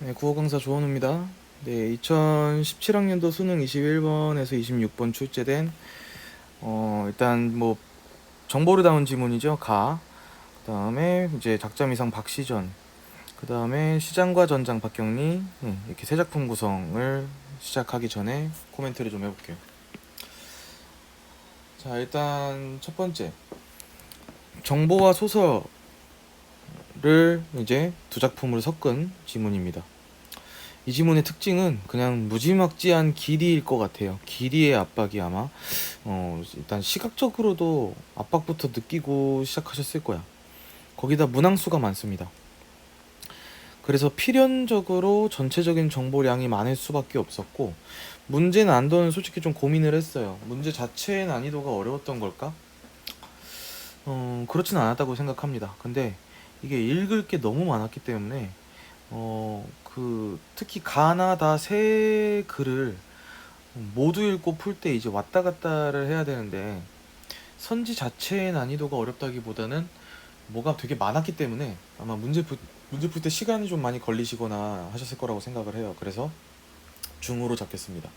네, 국어 강사 조원우입니다. 네, 2017학년도 수능 21번에서 26번 출제된 어, 일단 뭐 정보를 담은 지문이죠. 가. 그다음에 이제 작점 이상 박시전. 그다음에 시장과 전장 박경리 네, 이렇게 세 작품 구성을 시작하기 전에 코멘트를 좀 해 볼게요. 자, 일단 첫 번째 정보와 소설 을 이제 두 작품으로 섞은 지문입니다. 이 지문의 특징은 그냥 무지막지한 길이일 것 같아요. 길이의 압박이 아마 어, 일단 시각적으로도 압박부터 느끼고 시작하셨을 거야. 거기다 문항수가 많습니다. 그래서 필연적으로 전체적인 정보량이 많을 수밖에 없었고 문제 난도는 솔직히 좀 고민을 했어요. 문제 자체의 난이도가 어려웠던 걸까? 어, 그렇진 않았다고 생각합니다. 근데 이게 읽을 게 너무 많았기 때문에 어, 그 특히 가나다 세 글을 모두 읽고 풀 때 이제 왔다 갔다를 해야 되는데 선지 자체의 난이도가 어렵다기보다는 뭐가 되게 많았기 때문에 아마 문제 푸, 문제 풀 때 시간이 좀 많이 걸리시거나 하셨을 거라고 생각을 해요. 그래서 중으로 잡겠습니다.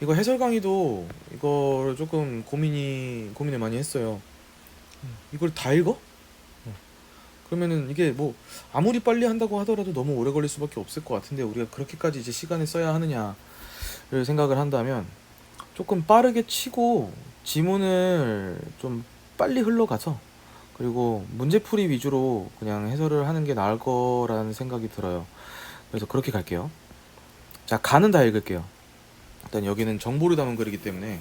이거 해설 강의도 이거를 조금 고민이 고민을 많이 했어요. 이걸 다 읽어? 그러면은 이게 뭐 아무리 빨리 한다고 하더라도 너무 오래 걸릴 수밖에 없을 것 같은데 우리가 그렇게까지 이제 시간을 써야 하느냐를 생각을 한다면 조금 빠르게 치고 지문을 좀 빨리 흘러가서 그리고 문제풀이 위주로 그냥 해설을 하는 게 나을 거라는 생각이 들어요. 그래서 그렇게 갈게요. 자, 가는 다 읽을게요. 일단 여기는 정보를 담은 글이기 때문에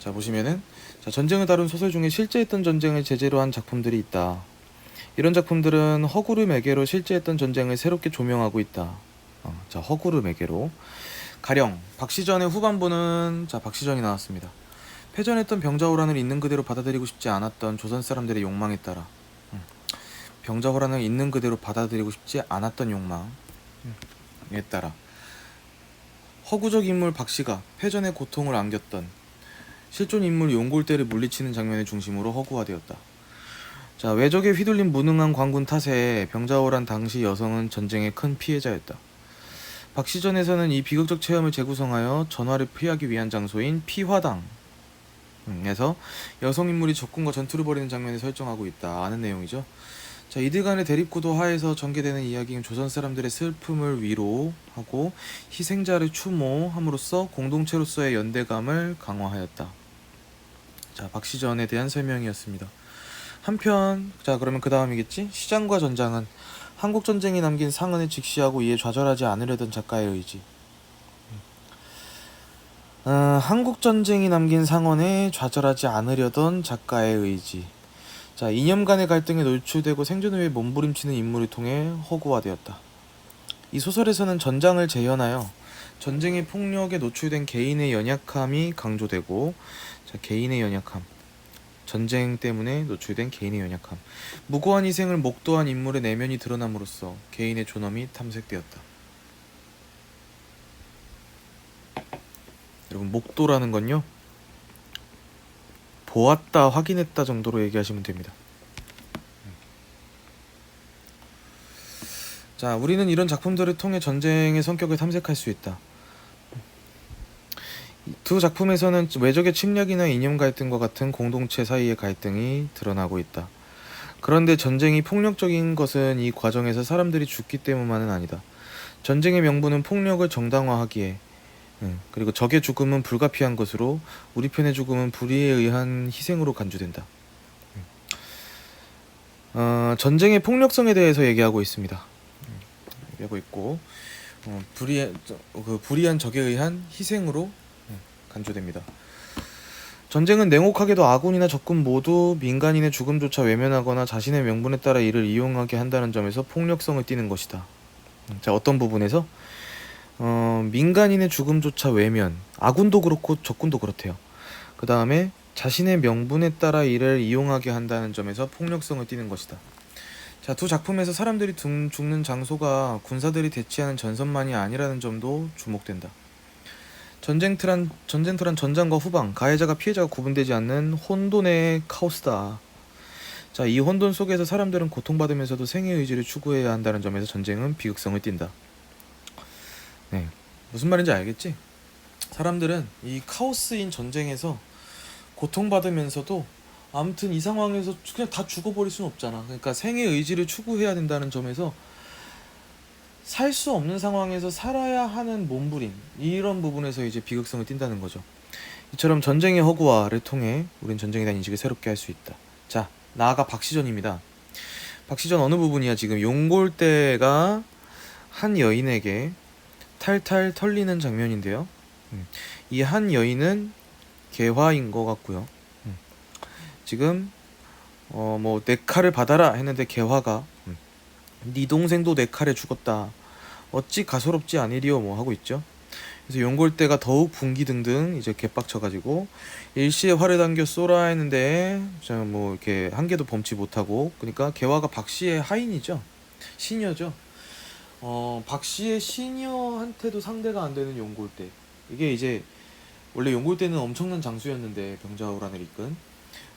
자 보시면은 자 전쟁을 다룬 소설 중에 실제 했던 전쟁을 제재로 한 작품들이 있다. 이런 작품들은 허구를 매개로 실제 했던 전쟁을 새롭게 조명하고 있다. 어, 자 허구를 매개로 가령 박시전의 후반부는 자 박시전이 나왔습니다. 패전했던 병자호란을 있는 그대로 받아들이고 싶지 않았던 조선 사람들의 욕망에 따라 음, 병자호란을 있는 그대로 받아들이고 싶지 않았던 욕망에 따라 허구적 인물 박씨가 패전의 고통을 안겼던 실존 인물 용골대를 물리치는 장면을 중심으로 허구화되었다. 자, 외적에 휘둘린 무능한 관군 탓에 병자호란 당시 여성은 전쟁의 큰 피해자였다. 박시전에서는 이 비극적 체험을 재구성하여 전화를 피하기 위한 장소인 피화당 에서 여성 인물이 적군과 전투를 벌이는 장면을 설정하고 있다. 아는 내용이죠. 자, 이들 간의 대립구도 하에서 전개되는 이야기는 조선 사람들의 슬픔을 위로하고 희생자를 추모함으로써 공동체로서의 연대감을 강화하였다. 자, 박시전에 대한 설명이었습니다. 한편, 자, 그러면 그 다음이겠지? 시장과 전장은 한국 전쟁이 남긴 상흔을 직시하고 이에 좌절하지 않으려던 작가의 의지. 어, 한국 전쟁이 남긴 상흔에 좌절하지 않으려던 작가의 의지. 자, 이념 간의 갈등에 노출되고 생존을 위해 몸부림치는 인물을 통해 허구화되었다. 이 소설에서는 전장을 재현하여 전쟁의 폭력에 노출된 개인의 연약함이 강조되고, 자, 개인의 연약함. 전쟁 때문에 노출된 개인의 연약함. 무고한 희생을 목도한 인물의 내면이 드러남으로써 개인의 존엄이 탐색되었다. 여러분, 목도라는 건요, 보았다, 확인했다 정도로 얘기하시면 됩니다. 자, 우리는 이런 작품들을 통해 전쟁의 성격을 탐색할 수 있다. 이두 작품에서는 외적의 침략이나 이념 갈등과 같은 공동체 사이의 갈등이 드러나고 있다. 그런데 전쟁이 폭력적인 것은 이 과정에서 사람들이 죽기 때문만은 아니다. 전쟁의 명분은 폭력을 정당화하기에 음, 그리고 적의 죽음은 불가피한 것으로 우리 편의 죽음은 불의에 의한 희생으로 간주된다. 음. 어, 전쟁의 폭력성에 대해서 얘기하고 있습니다. 음, 얘기하고 있고 어, 불의 그 불의한 적에 의한 희생으로 음, 간주됩니다. 전쟁은 냉혹하게도 아군이나 적군 모두 민간인의 죽음조차 외면하거나 자신의 명분에 따라 이를 이용하게 한다는 점에서 폭력성을 띠는 것이다. 음, 자 어떤 부분에서 어, 민간인의 죽음조차 외면, 아군도 그렇고 적군도 그렇대요. 그 다음에 자신의 명분에 따라 이를 이용하게 한다는 점에서 폭력성을 띠는 것이다. 자, 두 작품에서 사람들이 둥- 죽는 장소가 군사들이 대치하는 전선만이 아니라는 점도 주목된다. 전쟁터란 전쟁터란 전장과 후방, 가해자가 피해자가 구분되지 않는 혼돈의 카오스다. 자, 이 혼돈 속에서 사람들은 고통받으면서도 생의 의지를 추구해야 한다는 점에서 전쟁은 비극성을 띈다. 무슨 말인지 알겠지? 사람들은 이 카오스인 전쟁에서 고통받으면서도 아무튼 이 상황에서 그냥 다 죽어버릴 수는 없잖아. 그러니까 생의 의지를 추구해야 된다는 점에서 살 수 없는 상황에서 살아야 하는 몸부림 이런 부분에서 이제 비극성을 띈다는 거죠. 이처럼 전쟁의 허구와를 통해 우린 전쟁에 대한 인식을 새롭게 할 수 있다. 자, 나아가 박시전입니다. 박시전 어느 부분이야? 지금 용골대가 한 여인에게 탈탈 털리는 장면인데요. 이 한 여인은 개화인 것 같고요. 음. 지금 어 뭐 내 칼을 받아라 했는데 개화가 음. 네 동생도 내 칼에 죽었다. 어찌 가소롭지 아니리요 뭐 하고 있죠. 그래서 용골대가 더욱 분기 등등 이제 개빡쳐가지고 일시에 활을 당겨 쏘라 했는데 뭐 이렇게 한 개도 범치 못하고 그러니까 개화가 박씨의 하인이죠 시녀죠 어 박씨의 시녀한테도 상대가 안 되는 용골대 이게 이제 원래 용골대는 엄청난 장수였는데 병자호란을 이끈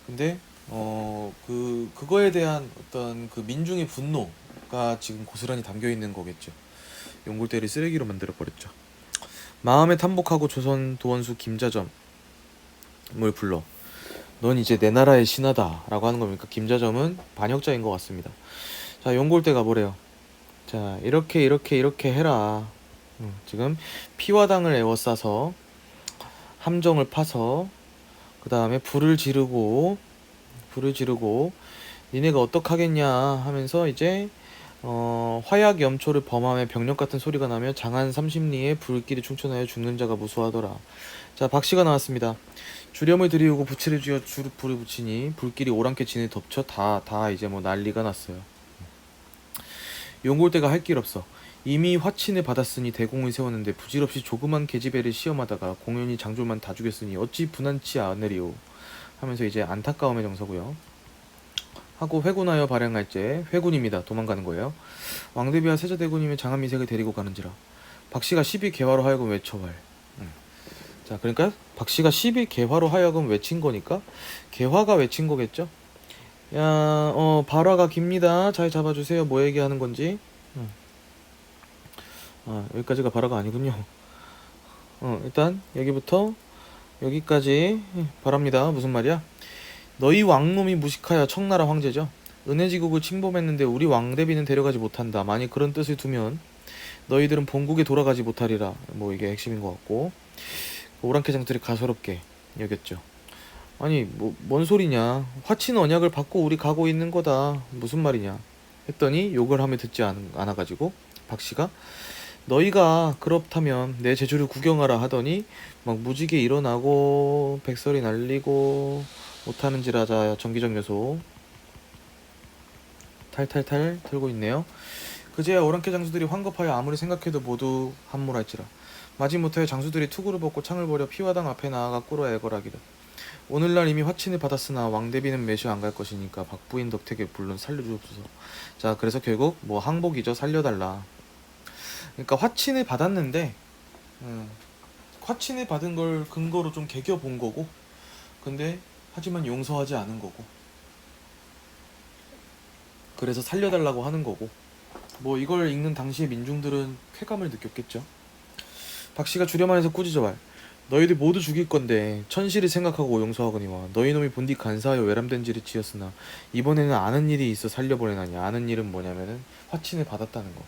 근데 어 그 그거에 대한 어떤 그 민중의 분노가 지금 고스란히 담겨 있는 거겠죠 용골대를 쓰레기로 만들어 버렸죠 마음에 탐복하고 조선 도원수 김자점을 불러 넌 이제 내 나라의 신하다 라고 하는 겁니까? 김자점은 반역자인 것 같습니다. 자 용골대가 뭐래요? 자 이렇게 이렇게 이렇게 해라. 음, 지금 피와 당을 에워싸서 함정을 파서 그 다음에 불을 지르고 불을 지르고 니네가 어떡하겠냐 하면서 이제 어, 화약 염초를 범함에 병력 같은 소리가 나며 장안 삼십리에 불길이 충천하여 죽는 자가 무수하더라. 자, 박씨가 나왔습니다. 주렴을 들이우고 부채를 쥐어 주 불을 붙이니 불길이 오랑캐 진을 덮쳐 다, 다 이제 뭐 난리가 났어요. 용골대가 할 길 없어. 이미 화친을 받았으니 대공을 세웠는데 부질없이 조그만 계집애를 시험하다가 공연히 장졸만 다 죽였으니 어찌 분한치 않으리오. 하면서 이제 안타까움의 정서고요. 하고 회군하여 발행할제 회군입니다. 도망가는 거예요. 왕대비와 세자대군이면 장한미색을 데리고 가는지라. 박씨가 12 개화로 하여금 외쳐발. 음. 자, 그러니까 박씨가 12 개화로 하여금 외친 거니까 개화가 외친 거겠죠. 야, 어, 발화가 깁니다. 잘 잡아주세요. 뭐 얘기하는 건지. 음. 아, 여기까지가 발화가 아니군요. 어, 일단 여기부터 여기까지 바랍니다. 무슨 말이야? 너희 왕놈이 무식하여 청나라 황제죠. 은혜지국을 침범했는데 우리 왕대비는 데려가지 못한다. 만약 그런 뜻을 두면 너희들은 본국에 돌아가지 못하리라. 뭐 이게 핵심인 것 같고 오랑캐 장들이 가소롭게 여겼죠. 아니 뭐 뭔 소리냐? 화친 언약을 받고 우리 가고 있는 거다. 무슨 말이냐? 했더니 욕을 하며 듣지 않, 않아가지고 박씨가 너희가 그렇다면 내 제주를 구경하라 하더니 막 무지개 일어나고 백설이 날리고 못하는지라자 전기적 요소 탈탈탈 들고 있네요. 그제야 오랑캐 장수들이 황급하여 아무리 생각해도 모두 함몰할지라. 마지못해 장수들이 투구를 벗고 창을 버려 피화당 앞에 나아가 꿇어 애걸하기를. 오늘날 이미 화친을 받았으나 왕대비는 매시 안 갈 것이니까 박부인 덕택에 물론 살려주옵소서. 자, 그래서 결국 뭐 항복이죠. 살려달라. 그러니까 화친을 받았는데, 음, 화친을 받은 걸 근거로 좀 개겨 본 거고, 근데 하지만 용서하지 않은 거고 그래서 살려달라고 하는 거고 뭐 이걸 읽는 당시의 민중들은 쾌감을 느꼈겠죠. 박 씨가 주렴안에서 꾸짖어 말 너희들 모두 죽일 건데 천실을 생각하고 용서하거니와 너희 놈이 본디 간사하여 외람된 지를 지었으나 이번에는 아는 일이 있어 살려보내나니 아는 일은 뭐냐면은 화친을 받았다는 거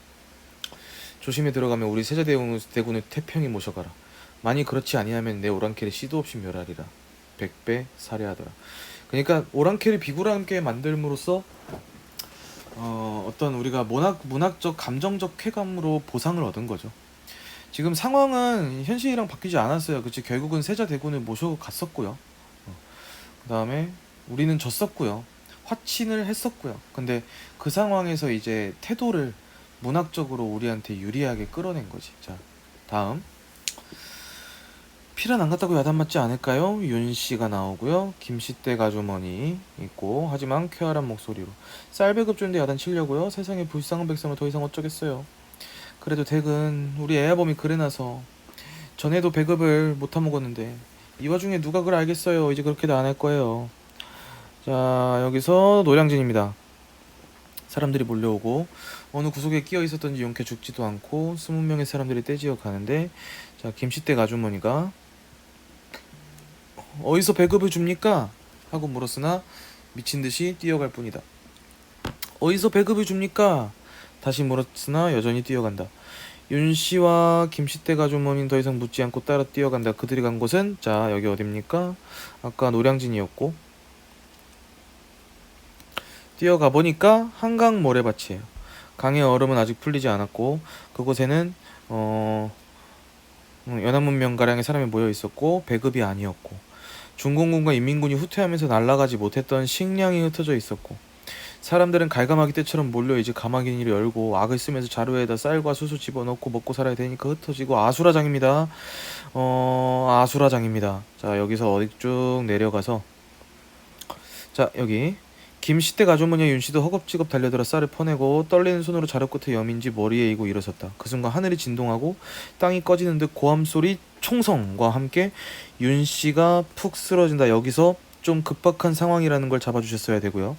조심히 들어가면 우리 세자대군을 대군을 태평히 모셔가라 만이 그렇지 아니하면 내 오랑캐를 씨도 없이 멸하리라 백배 살해하더라. 그러니까 오랑캐를 비굴하게 만들므로써 어, 어떤 우리가 문학 문학적 감정적 쾌감으로 보상을 얻은 거죠. 지금 상황은 현실이랑 바뀌지 않았어요. 그치 결국은 세자 대군을 모셔 갔었고요. 어. 그 다음에 우리는 졌었고요. 화친을 했었고요. 근데 그 상황에서 이제 태도를 문학적으로 우리한테 유리하게 끌어낸 거지. 자, 다음. 필은 안 갔다고 야단 맞지 않을까요? 윤 씨가 나오고요. 김씨댁 아주머니 있고 하지만 쾌활한 목소리로 쌀배급 주는데 야단 치려고요. 세상에 불쌍한 백성을 더 이상 어쩌겠어요. 그래도 댁은 우리 애아범이 그래놔서 전에도 배급을 못 타먹었는데 이 와중에 누가 그걸 알겠어요. 이제 그렇게도 안 할 거예요. 자 여기서 노량진입니다. 사람들이 몰려오고 어느 구석에 끼어 있었던지 용케 죽지도 않고 스무 명의 사람들이 떼지어 가는데 자 김씨댁 아주머니가 어디서 배급을 줍니까? 하고 물었으나 미친 듯이 뛰어갈 뿐이다. 어디서 배급을 줍니까? 다시 물었으나 여전히 뛰어간다. 윤 씨와 김 씨댁 아주머니는 더 이상 묻지 않고 따라 뛰어간다. 그들이 간 곳은 자 여기 어딥니까? 아까 노량진이었고 뛰어가 보니까 한강 모래밭이에요. 강의 얼음은 아직 풀리지 않았고 그곳에는 어 음, 연합문 명가량의 사람이 모여 있었고 배급이 아니었고 중공군과 인민군이 후퇴하면서 날아가지 못했던 식량이 흩어져 있었고 사람들은 갈가마기 때처럼 몰려 이제 가마귀니를 열고 악을 쓰면서 자루에다 쌀과 수수 집어넣고 먹고 살아야 되니까 흩어지고 아수라장입니다. 어 아수라장입니다. 자 여기서 어디 쭉 내려가서 자 여기 김씨댁 아주머니와 윤씨도 허겁지겁 달려들어 쌀을 퍼내고 떨리는 손으로 자루 끝에 여민지 머리에 이고 일어섰다. 그 순간 하늘이 진동하고 땅이 꺼지는 듯 고함 소리 총성과 함께 윤씨가 푹 쓰러진다. 여기서 좀 급박한 상황이라는 걸 잡아주셨어야 되고요.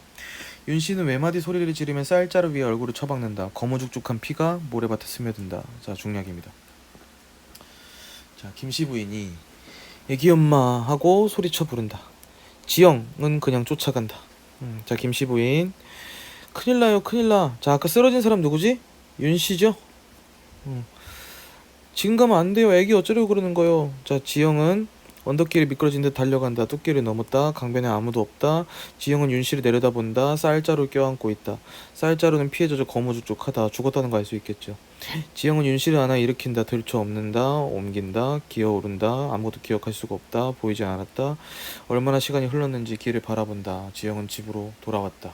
윤씨는 외마디 소리를 지르며 쌀자루 위에 얼굴을 처박는다. 거무죽죽한 피가 모래밭에 스며든다. 자 중략입니다. 자 김씨 부인이 애기 엄마 하고 소리쳐 부른다. 지영은 그냥 쫓아간다. 음, 자 김씨 부인 큰일 나요 큰일 나. 자 아까 쓰러진 사람 누구지? 윤 씨죠? 음. 지금 가면 안 돼요. 애기 어쩌려고 그러는 거요. 자 지영은 언덕길을 미끄러진 듯 달려간다. 뚝길을 넘었다. 강변에 아무도 없다. 지영은 윤 씨를 내려다본다. 쌀자루 껴안고 있다. 쌀자루는 피해 져서 거무죽죽하다. 죽었다는 거 알 수 있겠죠. 지영은 윤 씨를 안아 일으킨다. 들쳐 엎는다. 옮긴다. 기어오른다. 아무것도 기억할 수가 없다. 보이지 않았다. 얼마나 시간이 흘렀는지 길을 바라본다. 지영은 집으로 돌아왔다.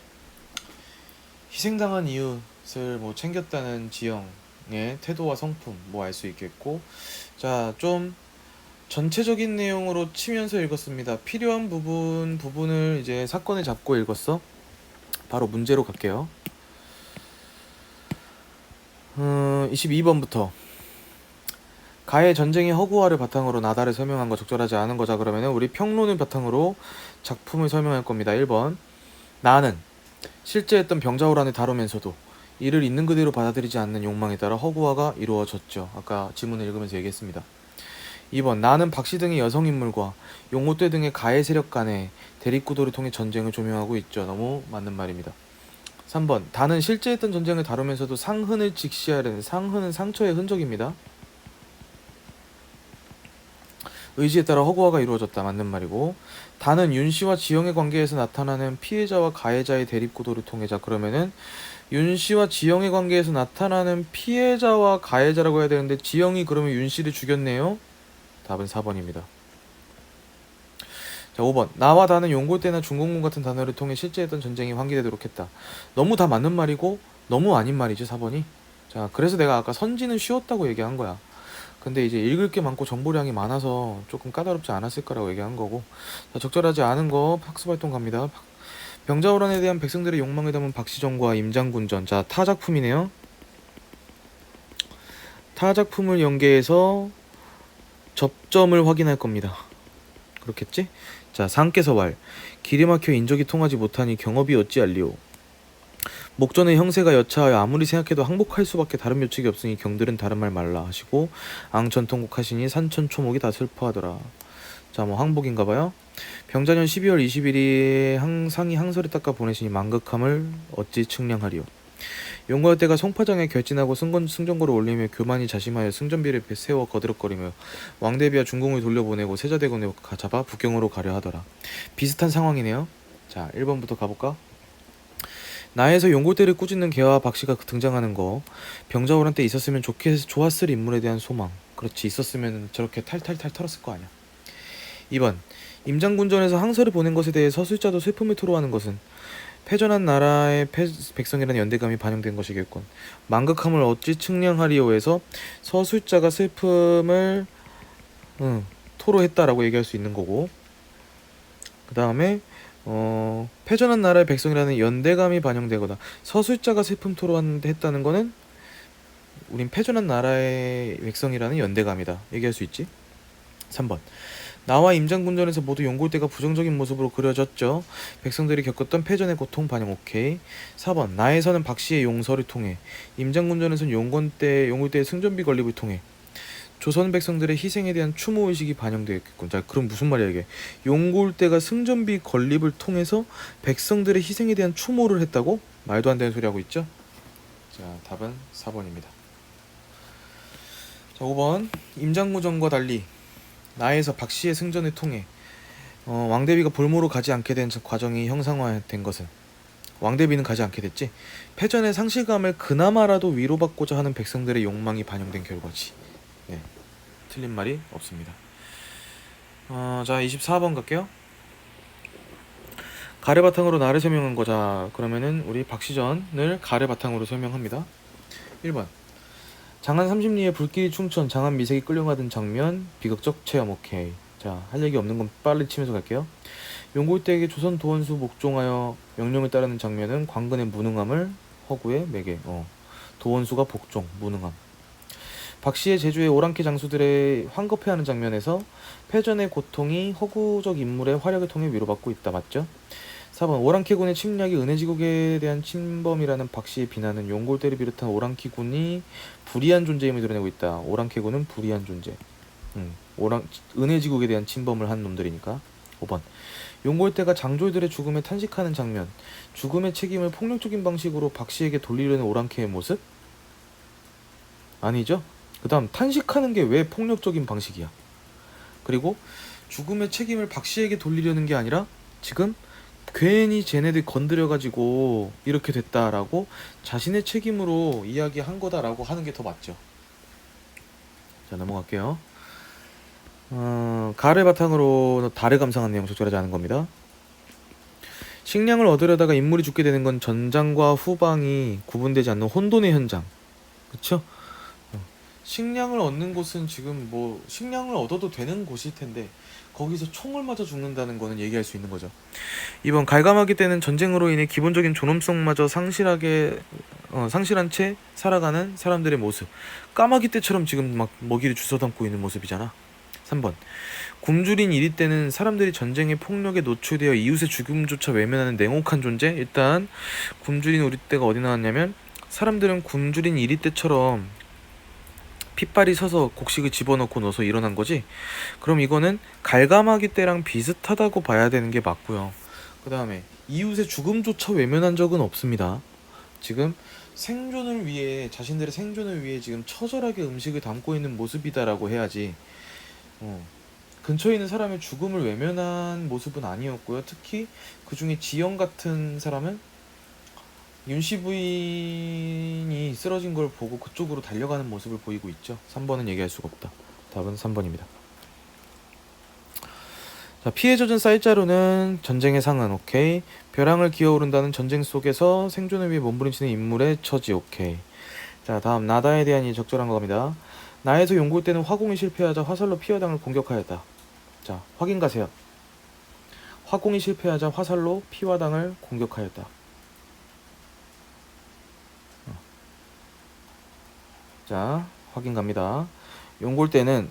희생당한 이웃을 뭐 챙겼다는 지영의 태도와 성품 뭐 알 수 있겠고 자 좀 전체적인 내용으로 치면서 읽었습니다. 필요한 부분 부분을 이제 사건을 잡고 읽었어. 바로 문제로 갈게요. 음, 22번부터 가해 전쟁의 허구화를 바탕으로 나다를 설명한 거 적절하지 않은 거자 그러면은 우리 평론을 바탕으로 작품을 설명할 겁니다. 1번 나는 실제 했던 병자호란을 다루면서도 이를 있는 그대로 받아들이지 않는 욕망에 따라 허구화가 이루어졌죠. 아까 지문을 읽으면서 얘기했습니다. 2번 나는 박씨 등의 여성 인물과 용호대 등의 가해 세력 간의 대립구도를 통해 전쟁을 조명하고 있죠. 너무 맞는 말입니다. 3번 다는 실제 했던 전쟁을 다루면서도 상흔을 직시하려는 상흔은 상처의 흔적입니다. 의지에 따라 허구화가 이루어졌다 맞는 말이고 다는 윤 씨와 지영의 관계에서 나타나는 피해자와 가해자의 대립 구도를 통해 자 그러면은 윤 씨와 지영의 관계에서 나타나는 피해자와 가해자라고 해야 되는데 지영이 그러면 윤 씨를 죽였네요. 답은 4번입니다. 자 5번 나와 다는 용골대나 중공군 같은 단어를 통해 실제 했던 전쟁이 환기되도록 했다. 너무 다 맞는 말이고 너무 아닌 말이죠 4번이. 자 그래서 내가 아까 선지는 쉬웠다고 얘기한 거야. 근데 이제 읽을 게 많고 정보량이 많아서 조금 까다롭지 않았을 거라고 얘기한 거고 자, 적절하지 않은 거 학습 활동 갑니다. 병자호란에 대한 백성들의 욕망을 담은 박시정과 임장군전 자 타 작품이네요. 타 작품을 연계해서 접점을 확인할 겁니다. 그렇겠지? 자 상께서 말 길이 막혀 인적이 통하지 못하니 경업이 어찌할리오 목전의 형세가 여차하여 아무리 생각해도 항복할 수밖에 다른 묘책이 없으니 경들은 다른 말 말라 하시고 앙천통곡하시니 산천초목이 다 슬퍼하더라. 자 뭐 항복인가 봐요. 병자년 12월 20일이 항상이 항설에 닦아 보내시니 망극함을 어찌 측량하리요. 때가 송파장에 결진하고 승건, 승전거를 올리며 교만이 자심하여 승전비를 세워 거드럭거리며 왕대비와 중공을 돌려보내고 세자대군을 잡아 북경으로 가려 하더라. 비슷한 상황이네요. 자 1번부터 가볼까? 나에서 용골대를 꾸짖는 개와 박씨가 등장하는 거 병자호란 때 있었으면 좋게 좋았을 인물에 대한 소망 그렇지 있었으면 저렇게 탈탈탈 털었을 거 아니야 2번 임장군전에서 항서를 보낸 것에 대해 서술자도 슬픔을 토로하는 것은 패전한 나라의 패, 백성이라는 연대감이 반영된 것이겠군. 망극함을 어찌 측량하리오에서 서술자가 슬픔을 응, 토로했다라고 얘기할 수 있는 거고. 그 다음에 어, 패전한 나라의 백성이라는 연대감이 반영되거나 서술자가 슬픔 토로했다는 거는 우린 패전한 나라의 백성이라는 연대감이다. 얘기할 수 있지? 3번 나와 임장군전에서 모두 용골대가 부정적인 모습으로 그려졌죠. 백성들이 겪었던 패전의 고통 반영 오케이. 4번 나에서는 박씨의 용서를 통해 임장군전에서는 용건대 용골대의 승전비 건립을 통해 조선 백성들의 희생에 대한 추모 의식이 반영되어 있겠군. 자, 그럼 무슨 말이야 이게? 용골대가 승전비 건립을 통해서 백성들의 희생에 대한 추모를 했다고? 말도 안 되는 소리 하고 있죠? 자, 답은 4번입니다. 자, 5번 임장무전과 달리 나에서 박씨의 승전을 통해 어, 왕대비가 볼모로 가지 않게 된 과정이 형상화된 것은 왕대비는 가지 않게 됐지 패전의 상실감을 그나마라도 위로받고자 하는 백성들의 욕망이 반영된 결과지. 네, 틀린 말이 없습니다. 어, 자 24번 갈게요. 가래 바탕으로 나를 설명한 거자. 그러면은 우리 박시전을 가래 바탕으로 설명합니다. 1번 장안 30리에 불길이 충천 장안 미색이 끌려가던 장면 비극적 체험 오케이. 자 할 얘기 없는 건 빨리 치면서 갈게요. 용골대에게 조선 도원수 복종하여 명령을 따르는 장면은 광근의 무능함을 허구에 매개 어. 도원수가 복종 무능함. 박씨의 제주의 오랑캐 장수들의 황급해하는 장면에서 패전의 고통이 허구적 인물의 활약을 통해 위로받고 있다 맞죠? 4번 오랑캐군의 침략이 은혜지국에 대한 침범이라는 박씨의 비난은 용골대를 비롯한 오랑캐군이 불의한 존재임을 드러내고 있다. 오랑캐군은 불의한 존재. 음, 오랑 은혜지국에 대한 침범을 한 놈들이니까. 5번 용골대가 장졸들의 죽음에 탄식하는 장면. 죽음의 책임을 폭력적인 방식으로 박씨에게 돌리려는 오랑캐의 모습? 아니죠. 그 다음 탄식하는 게 왜 폭력적인 방식이야? 그리고 죽음의 책임을 박씨에게 돌리려는 게 아니라 지금 괜히 쟤네들 건드려가지고 이렇게 됐다라고 자신의 책임으로 이야기한 거다라고 하는 게 더 맞죠. 자 넘어갈게요. 어, 가를 바탕으로 달을 감상한 내용 적절하지 않은 겁니다. 식량을 얻으려다가 인물이 죽게 되는 건 전장과 후방이 구분되지 않는 혼돈의 현장. 어, 식량을 얻는 곳은 지금 뭐 식량을 얻어도 되는 곳일 텐데 거기서 총을 맞아 죽는다는 거는 얘기할 수 있는 거죠. 이번 갈감하기 때는 전쟁으로 인해 기본적인 존엄성마저 상실하게 어, 상실한 채 살아가는 사람들의 모습. 까마귀 때처럼 지금 막 먹이를 주워 담고 있는 모습이잖아. 3번 굶주린 이리 때는 사람들이 전쟁의 폭력에 노출되어 이웃의 죽음조차 외면하는 냉혹한 존재. 일단 굶주린 우리 때가 어디 나왔냐면 사람들은 굶주린 이리 때처럼 핏발이 서서 곡식을 집어넣고 넣어서 일어난 거지. 그럼 이거는 갈감하기 때랑 비슷하다고 봐야 되는 게 맞고요. 그 다음에 이웃의 죽음조차 외면한 적은 없습니다. 지금 생존을 위해 자신들의 생존을 위해 지금 처절하게 음식을 담고 있는 모습이다라고 해야지. 어. 근처에 있는 사람의 죽음을 외면한 모습은 아니었고요. 특히 그 중에 지영 같은 사람은 윤씨 부인이 쓰러진 걸 보고 그쪽으로 달려가는 모습을 보이고 있죠. 3번은 얘기할 수가 없다. 답은 3번입니다. 자, 피해 젖은 쌀자루는 전쟁의 상은 오케이. 벼랑을 기어오른다는 전쟁 속에서 생존을 위해 몸부림치는 인물의 처지 오케이. 자, 다음 나다에 대한 이 적절한 겁니다. 나에서 용골 때는 화공이 실패하자 화살로 피어당을 공격하였다. 자, 확인 가세요. 화공이 실패하자 화살로 피화당을 공격하였다. 자, 확인 갑니다. 용골 때는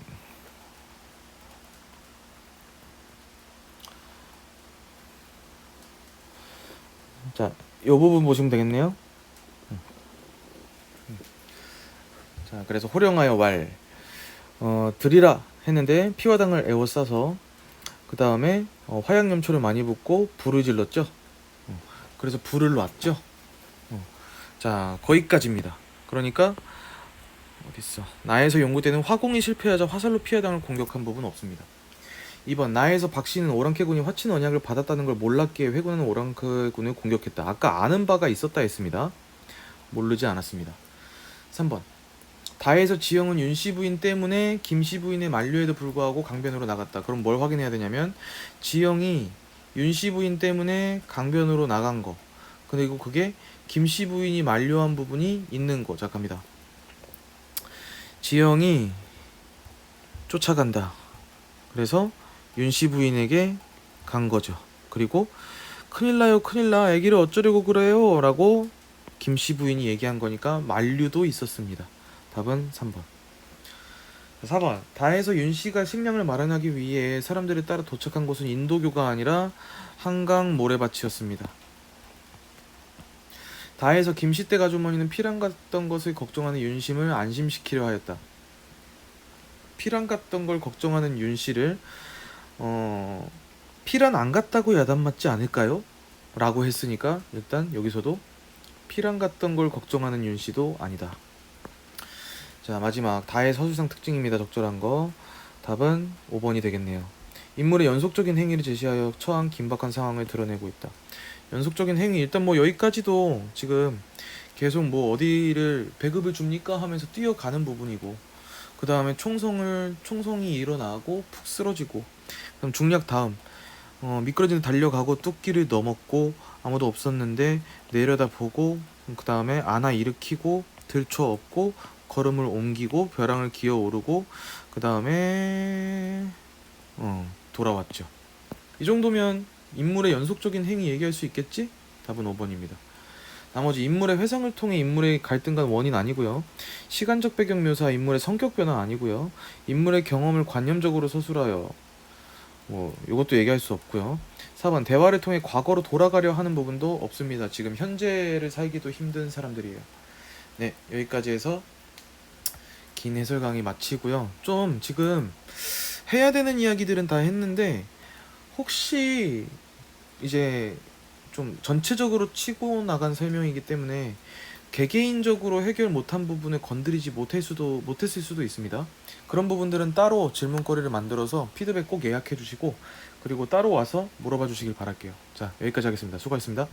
자, 요 부분 보시면 되겠네요. 자, 그래서 호령하여 왈 어, 드리라 했는데 피화당을 에워싸서 그 다음에 어, 화양염초를 많이 붓고 불을 질렀죠. 어, 그래서 불을 놨죠. 어, 자, 거기까지입니다. 그러니까 어딨어? 나에서 연구되는 화공이 실패하자 화살로 피해당을 공격한 부분 없습니다. 2번 나에서 박씨는 오랑캐군이 화친 언약을 받았다는 걸 몰랐기에 회군은 오랑캐군을 공격했다. 아까 아는 바가 있었다 했습니다. 모르지 않았습니다. 3번 다에서 지영은 윤씨 부인 때문에 김씨 부인의 만류에도 불구하고 강변으로 나갔다. 그럼 뭘 확인해야 되냐면 지영이 윤씨 부인 때문에 강변으로 나간 거 그리고 그게 김씨 부인이 만류한 부분이 있는 거. 자 갑니다. 지영이 쫓아간다. 그래서 윤씨 부인에게 간 거죠. 그리고 큰일 나요, 큰일 나. 아기를 어쩌려고 그래요? 라고 김씨 부인이 얘기한 거니까 만류도 있었습니다. 답은 3번. 4번 다에서 윤 씨가 식량을 마련하기 위해 사람들을 따라 도착한 곳은 인도교가 아니라 한강 모래밭이었습니다. 다에서 김씨댁 아주머니는 피랑 갔던 것을 걱정하는 윤심을 안심시키려 하였다. 피랑 갔던 걸 걱정하는 윤 씨를 어 피란 안 갔다고 야단 맞지 않을까요? 라고 했으니까 일단 여기서도 피랑 갔던 걸 걱정하는 윤 씨도 아니다. 자 마지막 다의 서술상 특징입니다. 적절한 거 답은 5번이 되겠네요. 인물의 연속적인 행위를 제시하여 처한 긴박한 상황을 드러내고 있다. 연속적인 행위 일단 뭐 여기까지도 지금 계속 뭐 어디를 배급을 줍니까 하면서 뛰어가는 부분이고 그 다음에 총성을 총성이 일어나고 푹 쓰러지고 그럼 중략 다음 어, 미끄러지는 달려가고 뚝길을 넘었고 아무도 없었는데 내려다 보고 그 다음에 안아 일으키고 들쳐 업고 걸음을 옮기고 벼랑을 기어 오르고 그 다음에 어, 돌아왔죠. 이 정도면 인물의 연속적인 행위 얘기할 수 있겠지? 답은 5번입니다. 나머지 인물의 회상을 통해 인물의 갈등과 원인 아니고요. 시간적 배경 묘사 인물의 성격 변화 아니고요. 인물의 경험을 관념적으로 서술하여 뭐 이것도 얘기할 수 없고요. 4번 대화를 통해 과거로 돌아가려 하는 부분도 없습니다. 지금 현재를 살기도 힘든 사람들이에요. 네, 여기까지 해서 긴 해설 강의 마치고요. 좀 지금 해야 되는 이야기들은 다 했는데 혹시 이제 좀 전체적으로 치고 나간 설명이기 때문에 개개인적으로 해결 못한 부분을 건드리지 못할 수도 못했을 수도 있습니다. 그런 부분들은 따로 질문거리를 만들어서 피드백 꼭 예약해 주시고 그리고 따로 와서 물어봐 주시길 바랄게요. 자 여기까지 하겠습니다. 수고하셨습니다.